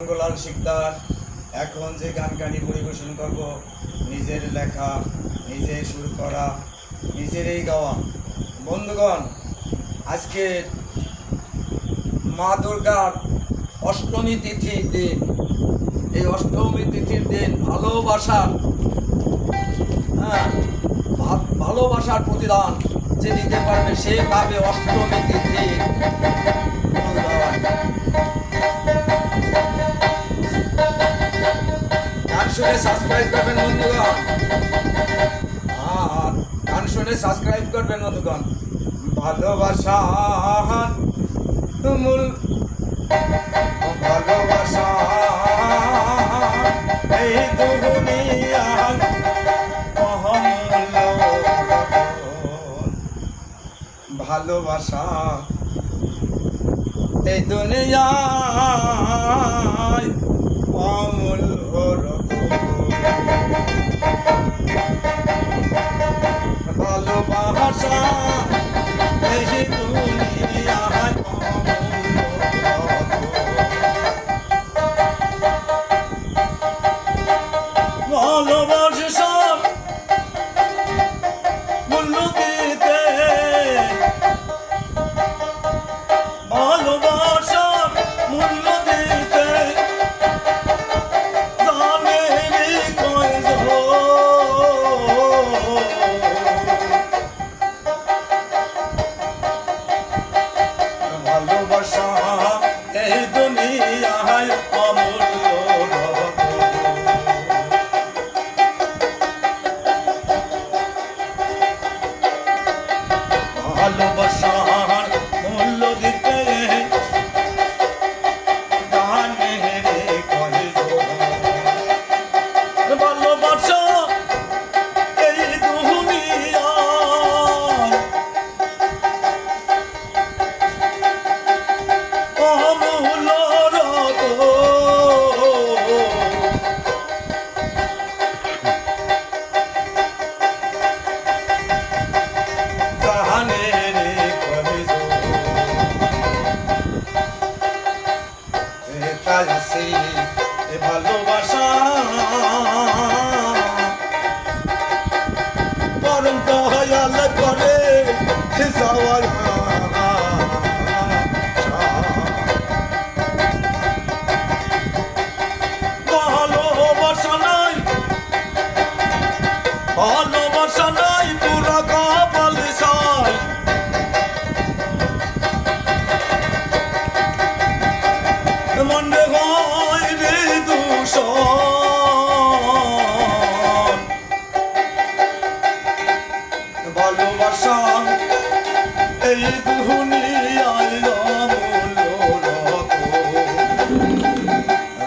মঙ্গলাল শিকদার, এখন যে গান গানি পরিবেশন করব, নিজের লেখা, নিজে সুর করা, নিজেরই গাওয়া। বন্ধুগণ, আজকে মা দুর্গার অষ্টমী তিথির দিন। এই অষ্টমী তিথির দিন ভালোবাসার হ্যাঁ ভালোবাসার প্রতিদান যে দিতে পারবে সে পাবে অষ্টমী তিথি। শুনে সাবস্ক্রাইব করবেন বন্ধুগণ। আর গান শুনে সাবস্ক্রাইব করবেন বন্ধুগণ। ভালোবাসা মূল ভালোবাসা এই অহমূল্য ভালোবাসা এই দুনিয়ায় অমূল্য 哦。ভালোবাসা এই দুনিয়ায়।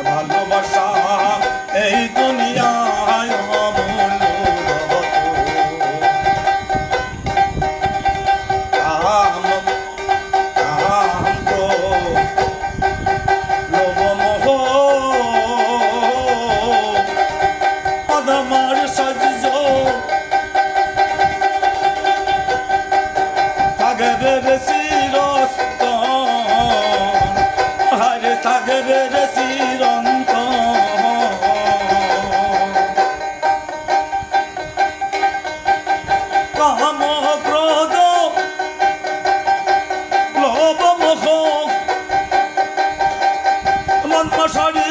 ভালোবাসা এই দুনিয়ায় অমূল্য রতন। মন মশারি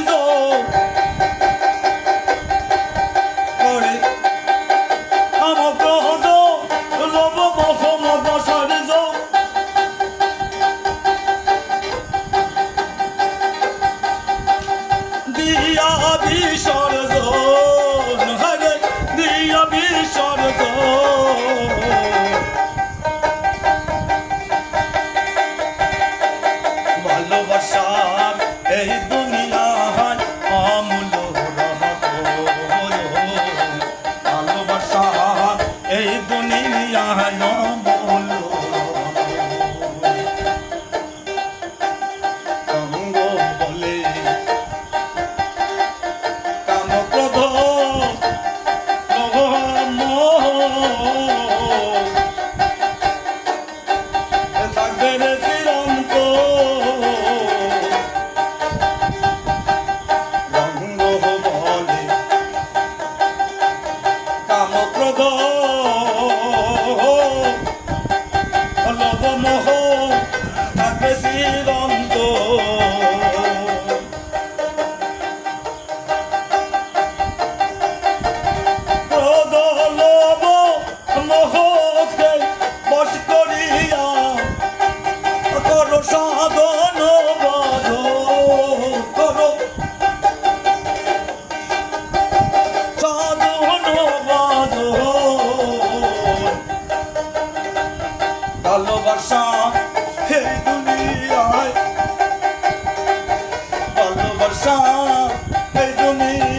এই তুমি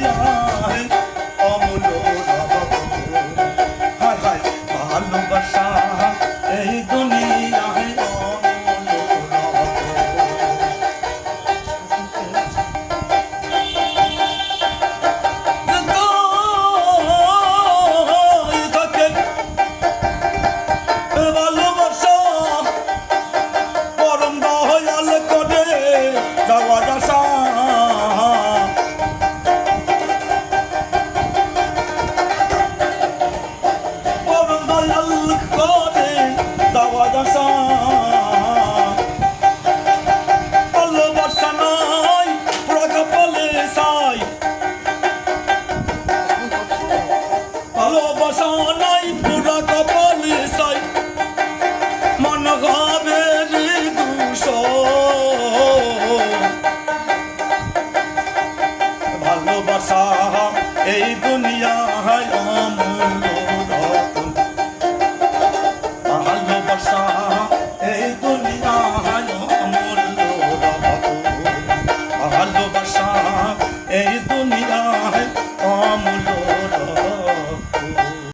ভালোবাসা এই দুনিয়া